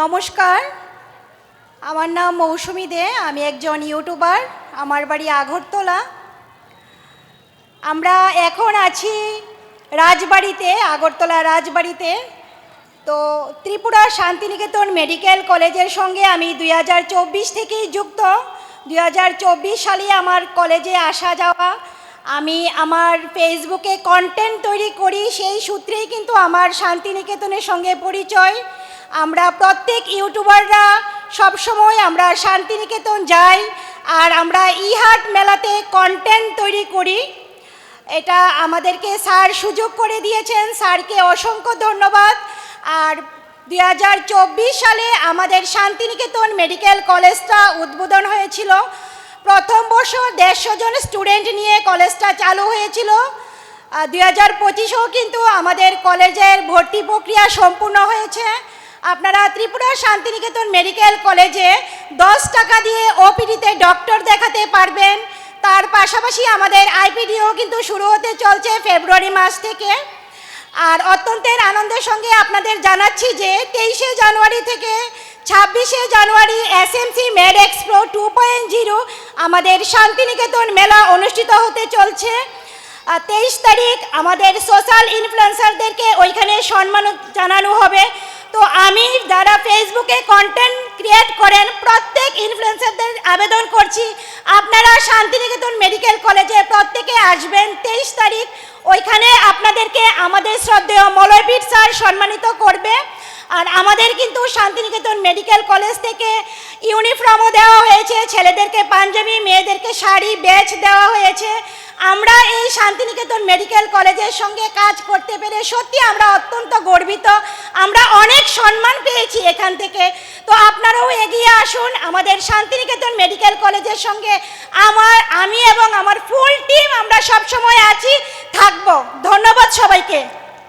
নমস্কার। আমার নাম মৌসুমি দে, আমি একজন ইউটিউবার, আমার বাড়ি আগরতলা। আমরা এখন আছি রাজবাড়িতে, আগরতলা রাজবাড়িতে। তো ত্রিপুরা শান্তিনিকেতন মেডিকেল কলেজের সঙ্গে আমি দুই হাজার চব্বিশ থেকেই যুক্ত। দুই হাজার চব্বিশ সালে আমার কলেজে আসা যাওয়া। আমি আমার ফেসবুকে কন্টেন্ট তৈরি করি, সেই সূত্রেই কিন্তু আমার শান্তিনিকেতনের সঙ্গে পরিচয়। আমরা প্রত্যেক ইউটিউবাররা সবসময় আমরা শান্তিনিকেতন যাই আর আমরা ইহাট মেলাতে কন্টেন্ট তৈরি করি। এটা আমাদেরকে স্যার সুযোগ করে দিয়েছেন। স্যারকে অসংখ্য ধন্যবাদ। আর দু হাজার চব্বিশ সালে আমাদের শান্তিনিকেতন মেডিকেল কলেজটা উদ্বোধন হয়েছিল। প্রথম বছর দেড়শো জন স্টুডেন্ট নিয়ে কলেজটা চালু হয়েছিল। দুই হাজার পঁচিশেও কিন্তু আমাদের কলেজের ভর্তি প্রক্রিয়া সম্পূর্ণ হয়েছে। আপনারা ত্রিপুরা শান্তিনিকেতন মেডিকেল কলেজে দশ টাকা দিয়ে ওপিডিতে ডক্টর দেখাতে পারবেন। তার পাশাপাশি আমাদের আইপিডিও কিন্তু শুরু হতে চলছে ফেব্রুয়ারি মাস থেকে। আর অত্যন্তের আনন্দের সঙ্গে আপনাদের জানাচ্ছি যে তেইশে জানুয়ারি থেকে ছাব্বিশে জানুয়ারি SMC med expo two point zero আমাদের শান্তিনিকেতন মেলা অনুষ্ঠিত হতে চলছে। তেইশ তারিখ আমাদের সোশ্যাল ইনফ্লুয়েন্সারদেরকে ওইখানে সম্মান জানানো হবে। তো আমি যারা ফেসবুকে কন্টেন্ট ক্রিয়েট করেন, প্রত্যেক ইনফ্লুয়েন্সারদের আবেদন করছি, আপনারা শান্তিনিকেতন মেডিকেল কলেজে প্রত্যেকে আসবেন তেইশ তারিখ। ওইখানে আপনাদেরকে আমাদের শ্রদ্ধেয় মলয়পীঠ স্যার সম্মানিত করবে। আর আমাদের কিন্তু শান্তিনিকেতন মেডিকেল কলেজ থেকে ইউনিফর্মও দেওয়া হয়েছে, ছেলেদেরকে পাঞ্জাবি, মেয়েদেরকে শাড়ি ব্যাচ দেওয়া হয়েছে। আমরা এই শান্তিনিকেতন মেডিকেল কলেজের সঙ্গে কাজ করতে পেরে সত্যি আমরা অত্যন্ত গর্বিত। আমরা অনেক সম্মান পেয়েছি এখান থেকে। তো আপনারাও এগিয়ে আসুন আমাদের শান্তিনিকেতন মেডিকেল কলেজের সঙ্গে। আমার, আমি এবং আমার ফুল টিম আমরা সবসময় আছি, থাকব। ধন্যবাদ সবাইকে।